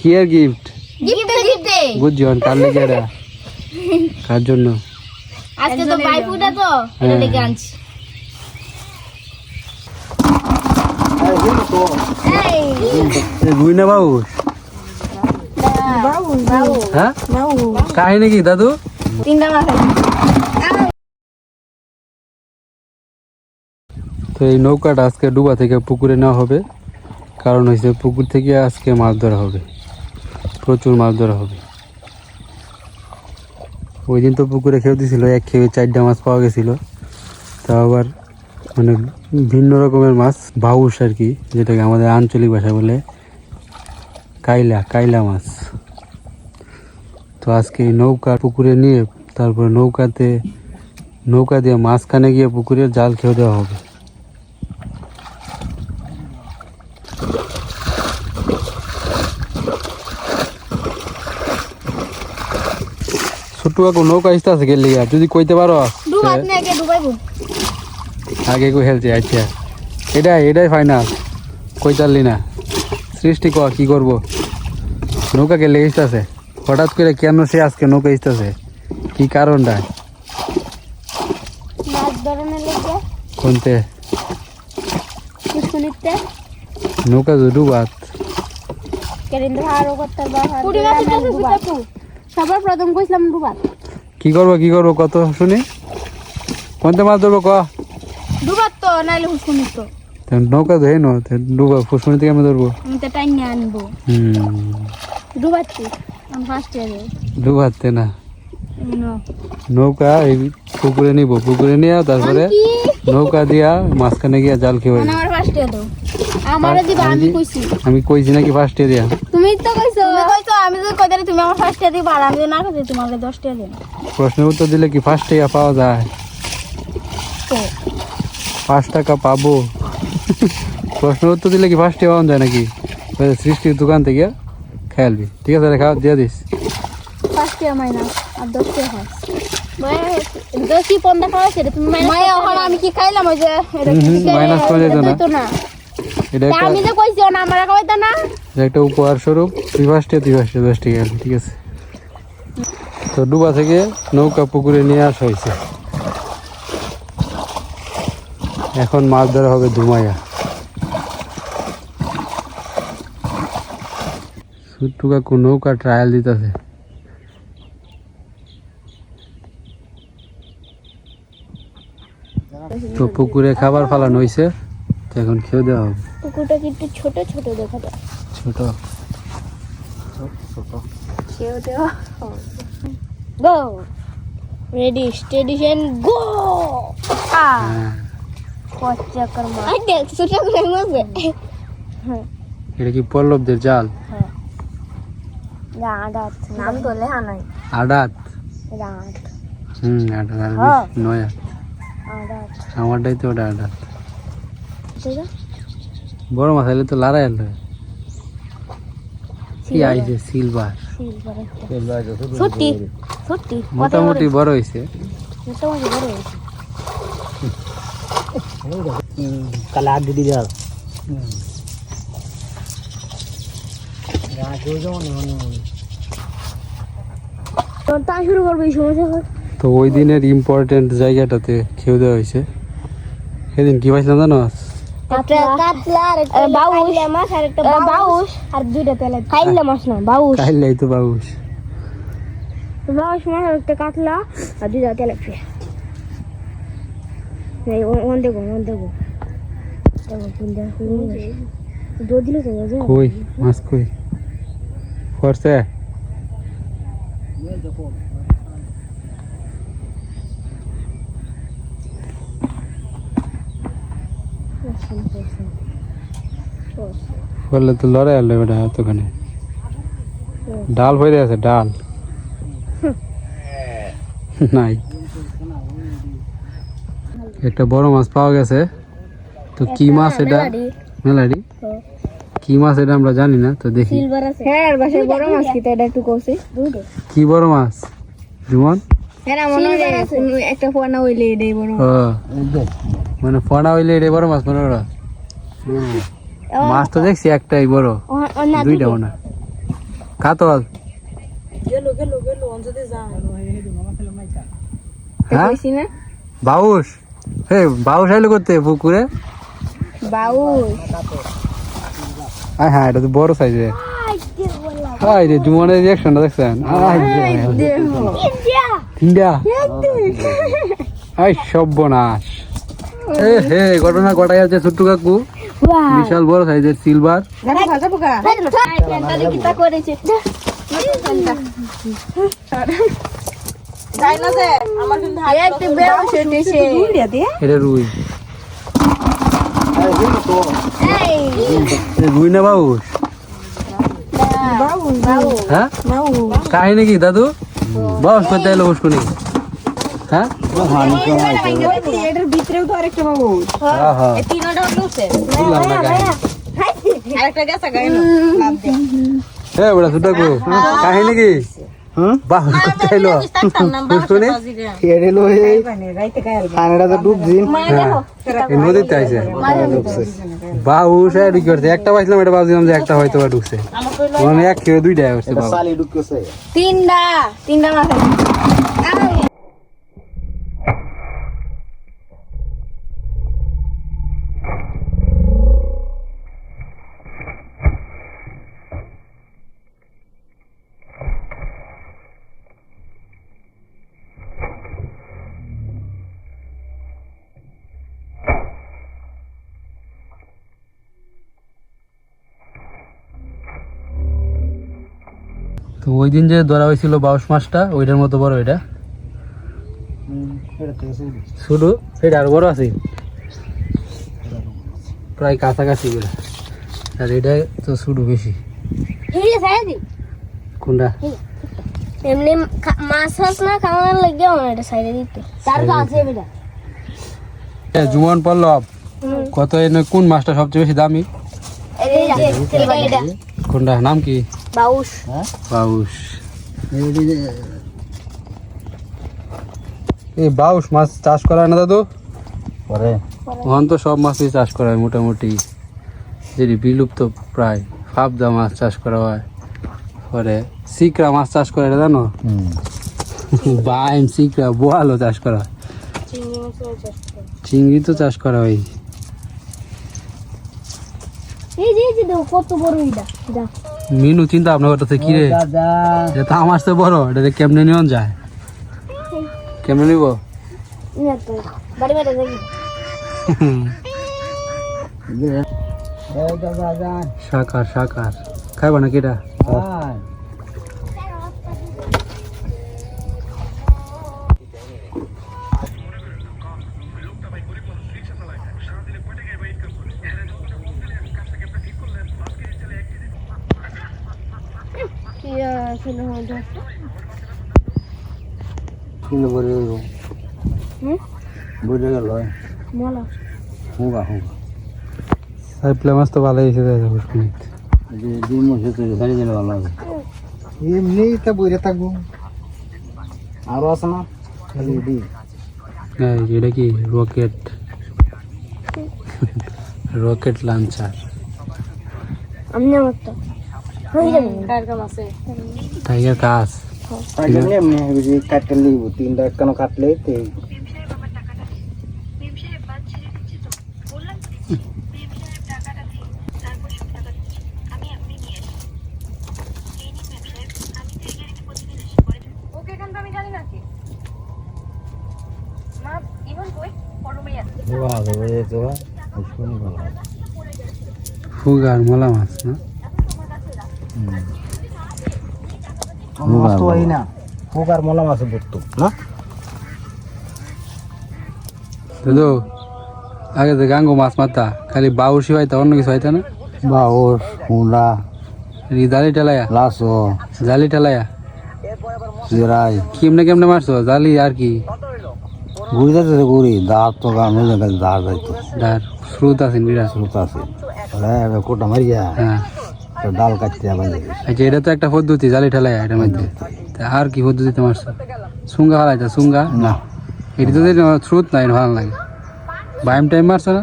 কি এর গিফট গিফটে গিফটে বুঝছি অন কার লেগে এটা। কার জন্য? আজকে তো বাইফুটা তো এটা হ্যাঁ। লেগে আনছি। এই না বাবু বাবু বাবু? হ্যাঁ? কাহিনী কি দাদু? তিনটা মাছ তো এই নৌকাটা আজকে ডুবা থেকে পুকুরে নেওয়া হবে। কারণ হয়েছে পুকুর থেকে আজকে মাছ ধরা হবে। প্রচুর মাছ ধরা হবে। ওই দিন তো পুকুরে খেয়ে দিছিল, এক খেয়ে চারটা মাছ পাওয়া গেছিল। তা আবার মানে ভিন্ন রকমের মাছ বাউস আর কি, যেটাকে আমাদের আঞ্চলিক ভাষা বলে কাইলা কাইলা মাছ। তো আজকে নৌকা পুকুরে নিয়ে তারপরে নৌকাতে, নৌকা দিয়ে মাঝখানে গিয়ে পুকুরে জাল খেয়ে দেওয়া হবে। ছোট্ট কাকু নৌকা ইস্তা আছে গেলে যদি কইতে পারো আগে কই খেলছে আচ্ছা। এটাই এটাই ফাইনাল কই চাললি না। সৃষ্টি ক কি করব নৌকা গেলে ইস্তাছে হঠাৎ করে কেন সে আজকে নৌকা ইস্তাছে কি কারণটা কোনতে? নৌকা তো ডুবাত কেরিন তো আরও করতে বাবা পুরি মাছ ডুবাত সবার প্রথম কইছিলাম ডুবাত কি করব কি করব? কত? শুনি। কোনতে মাছ ধরবো ক? ডুবাত তো নাইলে হুসুনি তো। নৌকা ধরে নো ডুবা ফুসুনি থেকে আমি ধরবো। আমি তো টাইম নিয়ে আনব ডুবাচ্ছি আমি ফার্স্ট ইয়ারে ডুবাতে না। নৌকা এই পুকুরে নিব পুকুরে নিয়ে তারপরে নৌকা দিয়া মাঝখানে গিয়া জাল খেয়ে মানে আমার ফার্স্ট ইয়ার দাও আমারে দিবা আমি কইছি। আমি কইছি নাকি ফার্স্ট এরিয়া তুমি তো কইছো? তুমি কইছো আমি তো কইতারি তুমি আমার ফার্স্ট ইয়ার দিবা আর আমি তো না কইছি তোমাকে 10 টাকা দিন প্রশ্নের উত্তর দিলে কি ফার্স্ট ইয়া পাওয়া যায়? তো পাঁচ টাকা পাবো। প্রশ্নের উত্তর দিলে কি ফার্স্ট ইয়া পাওয়া যায় নাকি? সৃষ্টির দোকান থেকে খেয়ালবি ঠিক আছে রেখা দিয়ে দিস। ফার্স্ট ইয়ার মাইনাস আর 10 টাকা হয়। দশই পন্দা খাওয়া সেটা তুমি মাইনাস আমি কি খাইলাম? ওই যে minus করে দিত না। এটা একটা আমি তো কইছি না আমার কইতা না। এটা একটা উপহার স্বরূপ। তুই ফার্স্টে তুই ফার্স্টে দশ টাকা গেল ঠিক আছে? তো ডুবা থেকে নৌকা পুকুরে নিয়ে আসা হয়েছে। এখন মাছ ধরা হবে ধুমাইয়া। ছোট্টু কাকু নৌকা ট্রায়াল দিতেছে। তো পুকুরে খাবার ফালানো হয়েছে তো এখন খেয়ে দেওয়া হবে। পুকুরটা কিন্তু ছোট ছোট দেখা যায়? ছোট। খেয়ে দেওয়া go ready steady and go আ! হ্যাঁ কর্মা আই দেখ ছোট করে মাসে এটা কি পল্লবদের জাল? রাডাত নাম তো লেখা নাই। আডাত। হুম আডাত আর হ্যাঁ। নয় আট। রাডাত আমারটাই তো ওটা আডাত। বড় মাছ আইলে তো লড়াই আনলো কি আইছে? সিলভার। সিলভার সত্যি সত্যি। মোটামুটি বড়? হয়েছে। মোটামুটি বড় হয়েছে। কালে দিদি যাও। তা ওই দিনের ইম্পর্টেন্ট জায়গাটাতে খেয়ে দেওয়া হয়েছে। সেদিন কি পাইছিলাম জানো? একটা বাউস মাছ আর একটা বাউস আর দুইটা তেলে কাইলা মাছ না বাউস কাইলাই তো বাবুস বাউস মাছ আর একটা কাতলা আর দুইটা তেলে ফ্রি এই ওন দেখো ওন দেখো দেখো কোন দেখো দো দিলে তো যাবে কই মাছ কই ফরছে বললে তো লড়াই আনলো বেটা এতখানে। ডাল হয়ে আছে ডাল। নাই। একটা বড় মাছ পাওয়া গেছে। তো কি মাছ এটা? মেলাডি। কি মাছ এটা আমরা জানি না তো দেখি। হ্যাঁ বাসায় বড় মাছ কি এটা একটু কইছি কি বড় মাছ? জুমন? হ্যাঁ মনে হয় একটা ফোনা হইলে এটাই বড় ও। মানে ফোনা হইলে এটা বড় মাছ মনে করো? মাছ তো দেখছি একটাই বড়। দুইটা। মনে হয়। কাতল। হ্যাঁ? না? বাউস হে বাউস আইলো করতে পুকুরে? বাউ আয় হ্যাঁ এটা তো বড় সাইজে হাই রে জুমনের রিয়াকশনটা দেখছেন? রে। তিনটা আই সর্বনাশ। এ হে ঘটনা ঘটাই আছে ছোট্ট কাকু বিশাল বড় সাইজের সিলভার রুই এই এ রুই না হ্যাঁ কাহিনী কি দাদু বাউস করতে এলো উস্কুনি হ্যাঁ আরেকটা বাবু। হ্যাঁ হ্যাঁ তিনটা উঠছে। আরেকটা গেছে গাইন লাভ দে। বড় ছোট কাকু কাহিনী কি এই? করছে। একটা পাইছিলাম এটা ভাবছিলাম যে একটা হয়তো ঢুকছে মানে এক খেয়ে দুইটা করছে তিনটা তিনটা মাছ তো ওই দিন যে ধরা হয়েছিল বাউশ মাছটা ওইটার মতো বড় এটা। শুধু সেটা আর বড় আছে। প্রায় কাছাকাছি বলে আর এটা তো শুধু বেশি। কোনটা? এমনি মাছ না খাওয়ানোর লাগে আমার এটা সাইডে দিতে। তার কাছে বেটা জুমন পল্লব কত কোন মাছটা সবচেয়ে বেশি দামি? কোনটা? নাম কি? বাউস বাউস এই বাউস মাছ চাষ করা হয় না দাদু? ওখান তো সব মাছই চাষ করা হয় মোটামুটি। যেটি বিলুপ্ত প্রায় ফাবদা মাছ চাষ করা হয় পরে সিকরা মাছ চাষ করে জানো? বাইম সিকরা বোয়ালও চাষ করা হয়। চিংড়ি তো চাষ করা হয়। এই যে এই যে দেখো কত বড় এটা এটা মিনু চিন্তা ভাবনা করতেছে কি রে? এটা তো আমার তো বড় এটা যে কেমনে নিয়ন যায়? কেমনে নিব? সাকার সাকার খাইবা নাকি এটা? ছিল হয়তো শুনে পরে হুম বুঝে গেল মলা হোগা হোগা সাইপ্লা মাছ তো ভালোই এসে যায় পুষ্কুনি দুই মাসে তো এখানে গেলে ভালো হবে এমনি তা বইরে থাকব আরও আছে না খালি এডি হ্যাঁ এটা কি রকেট রকেট লঞ্চার আমি আমার তো হয়ে যাবে কার কাম আছে টাইগার কাজ। তাই এমনি এমনি হবে যে কাটতে লিব তিনটা কেন কাটলে তে? ফুগার মোলা মাছ না? মাছ তো হয় না। পোকার মলা মাছ ধরতো না? দাদু আগে তো গাঙ্গো মাছ মারতা খালি বাউসি হয়তো অন্য কিছু হয়তো না? বাউস হুন্ডা এই জালি টেলায়া লাসো। জালি টেলায়া জিরাই। কেমনে কেমনে মারছো? জালি আর কি? ঘুরে যাচ্ছে ঘুরি দাঁত তো হয়ে গেছে দাঁড় যাইতো। দার স্রোত আছে বিরাট স্রোত আছে। কোটা মারিয়া। হ্যাঁ। ডাল কাটতে আবার আচ্ছা এটা তো একটা পদ্ধতি জালি ঠেলায় এটার মধ্যে। তা আর কি পদ্ধতিতে মারছো? সুঙ্গা হালাইতা সুঙ্গা? না। এটি তো স্রোত নাই ভালো লাগে। বাইম টাইম মারছো না?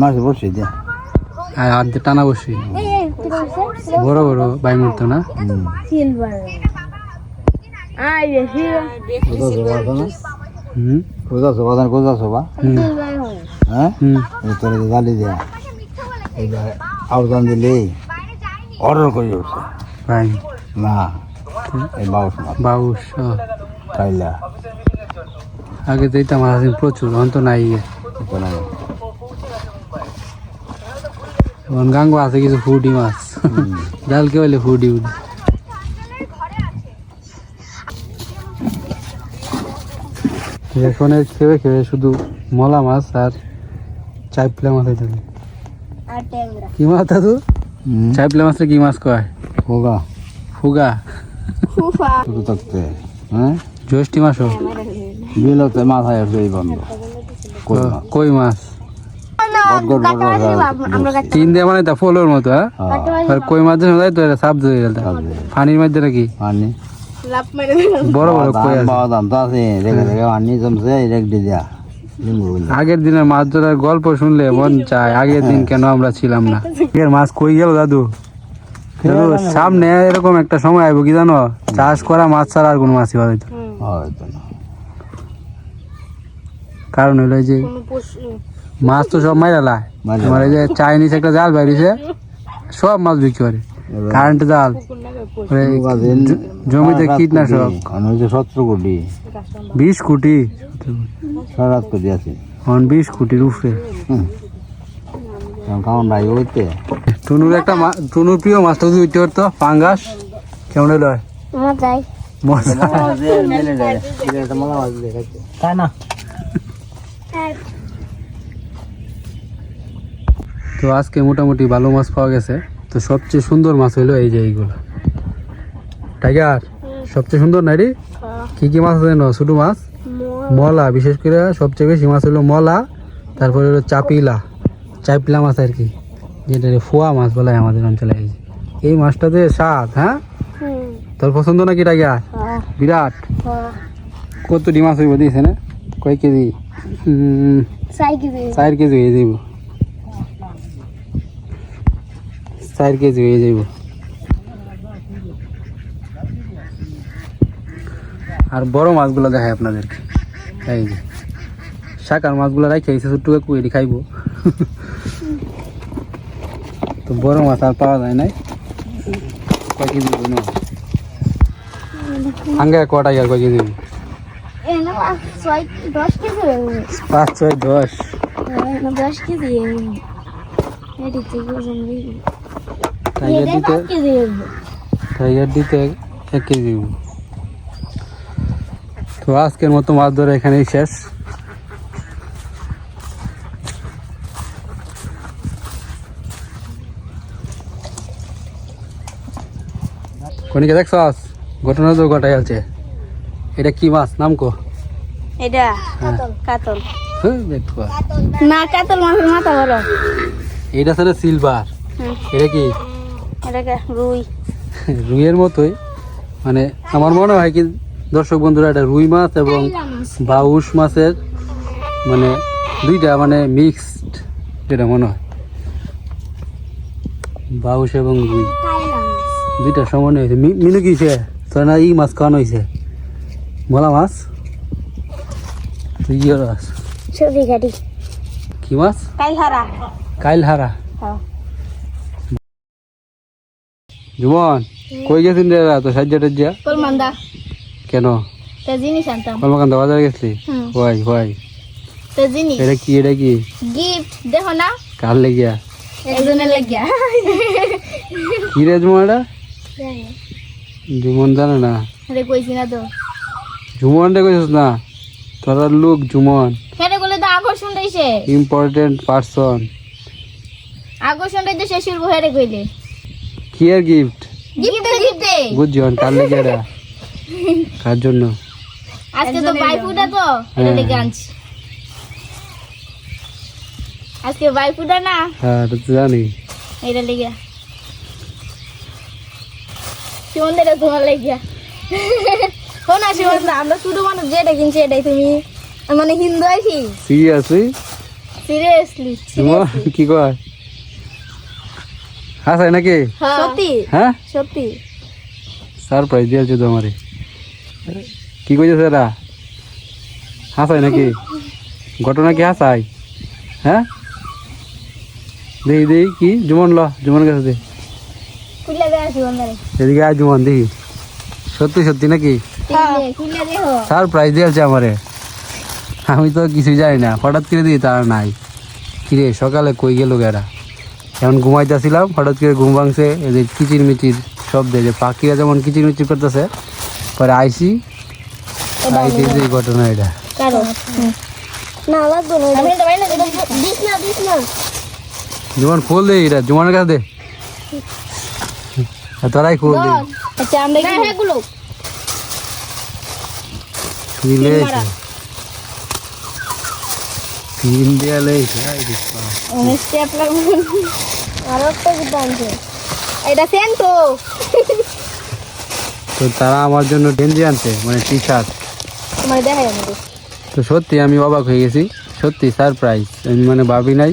মাছ বসে দিয়া আর হাত দিয়ে টানা বসি। বড় বড় বাইমুর তো না? সিলভার। আই না? হুম? সোবা সোবা হয়। হুম। তোরে জালি দেয়া। এইবার আবেদন দিলে। অর্ডার করে উঠছে ভাই না এই বাউস মাছ। বাউস ও। আগে তো এটা মাছ আছে প্রচুর অন্ত নাই এখন গাঙ্গো আছে কিছু ফুটি মাছ। জাল কে বলে ফুটি উঠি এখানে খেয়ে খেয়ে শুধু মলা মাছ আর চাইপলা মাছ আর ট্যাংরা। কি মাছ দাদু? চাইপলা মাছটা কি মাছ কয়? হোগা ফুগা। ফুফা। থাকতে হ্যাঁ? জ্যৈষ্ঠী মাছও? বিলতে মাথায় আসবে এই বন্ধ। কই মাছ? মাছ? তিন দিয়ে মানে তা ফলোর মতো হ্যাঁ? হ্যাঁ। আর কই মাছ তো এটা সাপ ধরে গেল আসবে পানির মধ্যে নাকি? পানি। বড় বড় কই আছে? বাবা দাম তো আছে দেখে দেখে পানি জমছে এটা দিয়া। আগের দিনের মাছ ধরার গল্প শুনলে মন চায় আগের দিন কেন আমরা ছিলাম না। এর মাছ কই গেল দাদু? দাদু সামনে এরকম একটা সময় আইব কি জানো? চাষ করা মাছ ছাড়া আর কোনো মাছই হবে তো না। কারণ হলো এই যে মাছ তো সব মাইরা লাই তোমার এই যে চাইনিজ একটা জাল বাইরেছে সব মাছ বিক্রি করে। কারেন্ট জাল। জমিতে কীটনাশক। সতেরো কোটি। বিশ কোটি। আট কোটি আছে। এখন বিশ কোটির উপরে। কারণ নাই হইতে টুনুর একটা টুনুর প্রিয় মাছটা যদি উঠতে পারতো পাঙ্গাস। কেমন হলো? মজাই। তাই না? তো আজকে মোটামুটি ভালো মাছ পাওয়া গেছে। তো সবচেয়ে সুন্দর মাছ হইল এই যে এইগুলো। টাইগার সবচেয়ে সুন্দর না রে? কি কি মাছ আছে ছোটো মাছ? মলা। বিশেষ করে সবচেয়ে বেশি মাছ হলো মলা তারপরে হলো চাপিলা। চাইপলা মাছ আর কি যেটা ফোয়া মাছ বলে আমাদের অঞ্চলে এই যে। এই মাছটাতে স্বাদ হ্যাঁ? তোর পছন্দ নাকি টাইগার? বিরাট। কতটি মাছ হইব দিয়েছে না কয় কেজি? চার কেজি। হয়ে যাইব চার কেজি হয়ে যাইব। আর বড় মাছগুলো দেখায় আপনাদেরকে। এই যে শাকার মাছগুলো রাখি আইসে ছোট্ট কাকু এটি খাইব। তো বড় মাছ আর পাওয়া যায় নাই। কয় কেজি দিব না? আঙ্গে কটা আর কয় কেজি পাঁচ ছয় দশ দশ। কেজি টাইগার দিতে টাইগার দিতে এক কেজি তো আজকের মতো মাছ ধরে এখানেই শেষ। কনিকে দেখছস ঘটনা তো ঘটাই আছে এটা কি মাছ? নাম কো। এটা হ্যাঁ। কাতল না কাতল মাছের মাথা বড়। এটা ছিল সিলভার এটা কি? এটাকে রুই। রুইয়ের মতোই। মানে আমার মনে হয় কি দর্শক বন্ধুরা এটা রুই মাছ এবং বাউস মাছের মানে দুইটা মানে মিক্সড যেটা মনে হয়। বাউস এবং রুই। দুইটা সমান হয়েছে। মিনু কিছে তোর না ই মাছ খাওয়ানো হয়েছে? মলা মাছ? তুই কি মাছ। ছবি কাটি। কি মাছ? কাইল হারা কাইল হারা হ্যাঁ। জুমন কই গেছিন রে তো সাজ্জা টাজ্জা? কলমান্দা। কেন? তে জিনিস আনতাম। কলমাকান্দা বাজারে গেছলি? হুম। হোয়াই হোয়াই তে জিনিস। এটা কি এটা কি? গিফট দেখো না। কার লেগিয়া? একজনের লাগিয়া। কি রে জুমন এটা? জুমন জানে না। আরে কইছি না তো। জুমন রে কইছিস না? তোর লোক জুমন। হেরে বলে তো আকর্ষণ রইছে ইম্পর্টেন্ট পারসন আকর্ষণ রইছে শেষের বহেরে কইলে। কি এর গিফট গিফট গিফটে বুঝজন কার লেগে এটা কার জন্য? আজকে তো বাইফুটা তো এটা লেগে আনছি। আজকে বাইফুটা না? হ্যাঁ তো জানি। এটা লেগে। সুমন্দিরা তোমার লেগিয়া শোনা সুমন্দা আমরা শুধু মানুষ যেটা কিনছি এটাই তুমি। মানে হিন্দু আছি। সিরিয়াসলি সিরিয়াসলি কি কয়? হাসাই নাকি? সত্যি? হ্যাঁ? সত্যি। সারপ্রাইজ দিয়েছে তো আমারে। কি কইছে এরা? হাসাই নাকি? ঘটনা কি হাসাই হ্যাঁ? দেখি দেখি কি? জুমন ল জুমন কাছে দে। এদিকে আয় জুমন দেখি। সত্যি সত্যি নাকি? দেখো সারপ্রাইজ দিয়েছে আমারে। আমি তো কিছুই জানি না। হঠাৎ করে দিই তার নাই। কিরে সকালে কই গেল গেরা? এখন ঘুমাইতেছিলাম হঠাৎ করে ঘুম ভাঙছে এই যে কিচির মিচির শব্দে যে পাখিরা যেমন কিচির মিচির করতেছে পরে আইসি আইসি যে ঘটনা এটা। জুমান খোল দে এটা জুমানের কাছে দে। আর তোরাই খোল দে। আচ্ছা আমরা কি এগুলো ফিলে তিন দেয়ালে স্টেপলার আর একটা কি এটা সেন তো তো তারা আমার জন্য গেঞ্জি আনছে মানে টি শার্ট তোমার দেখাই তো সত্যি আমি অবাক হয়ে গেছি সত্যি সারপ্রাইজ আমি মানে ভাবি নাই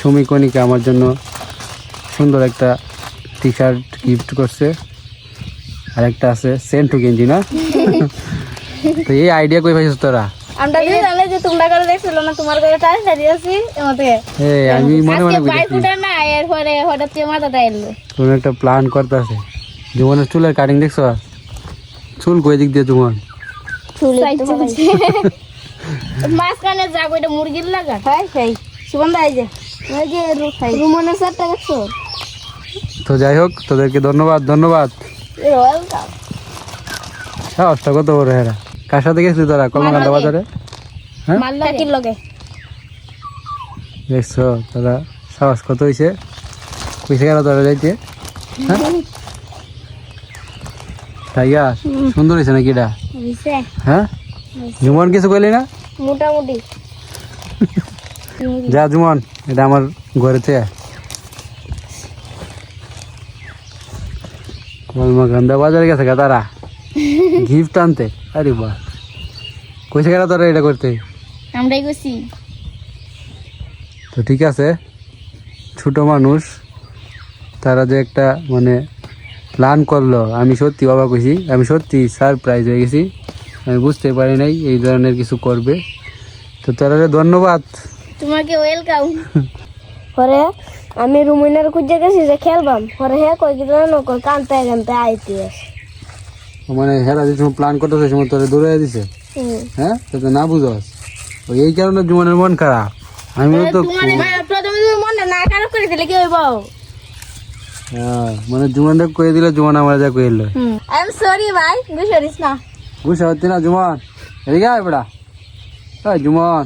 সুমি কণিকা আমার জন্য সুন্দর একটা টি শার্ট গিফট করছে। আর একটা আছে সেন্টু গেঞ্জি না? তো এই আইডিয়া কই পাইছিস তোরা? আমরা যদি জানি যে তোমরা করে দেখছিল না তোমার করে টাইম সারি আছি এমতে। এই আমি মনে মনে আজকে বাই বুঝেছি ফুটা না হঠাৎ করে মাথাটা এলো। কোন একটা প্ল্যান করতেছে। জীবনের চুলের কাটিং দেখছ? চুল কই দিক দিয়ে জুমন চুল মাঝখানে যাক ওইটা মুরগির লাগা। সুগন্ধা যে। ওই যে তো যাই হোক তোদেরকে ধন্যবাদ ধন্যবাদ। ওয়েলকাম সাহসটা কত বড় হেরা। কার সাথে গেছিলি তোরা? কলকাতা বাজারে হ্যাঁ? লগে। দেখছ তোরা সাহস কত হয়েছে কইছে গেল তোরা যাইতে? হ্যাঁ? টাইগার সুন্দর হয়েছে নাকি এটা? হ্যাঁ? জুমন কিছু কইলি না? মোটামুটি। যা জুমন এটা আমার ঘরেতে কলমাকান্দা বাজারে গেছে গা তারা। গিফট আনতে। আরে বাহ। কইছে গেল তোরা এটা করতে? আমরাই গেছি তো ঠিক আছে ছোট মানুষ তারা যে একটা মানে প্ল্যান করল আমি সত্যি অবাক হয়েছি আমি সত্যি সারপ্রাইজ হয়ে গেছি আমি বুঝতে পারি নাই এই ধরনের কিছু করবে। তো তারা ধন্যবাদ। তোমাকে ওয়েলকাম পরে আমি রুমিনার খুঁজে গেছি যে খেলবাম। পরে হে কই কি জানো কই কানতে কানতে আইতে মানে হেরা যে সময় প্ল্যান করতেছে সময় তোরা দৌড়ে দিছে? হ্যাঁ? তো না বুঝস। ওই এই কারণে জুমানের মন খারাপ। আমি তো হ্যাঁ, মানে জুমানটা কয়ে দিলে জুমান আমার যা কয়ে এলো আই এম সরি ভাই বুঝতে পারছি না জুমান। এদিকে আয় বেড়া জুমন।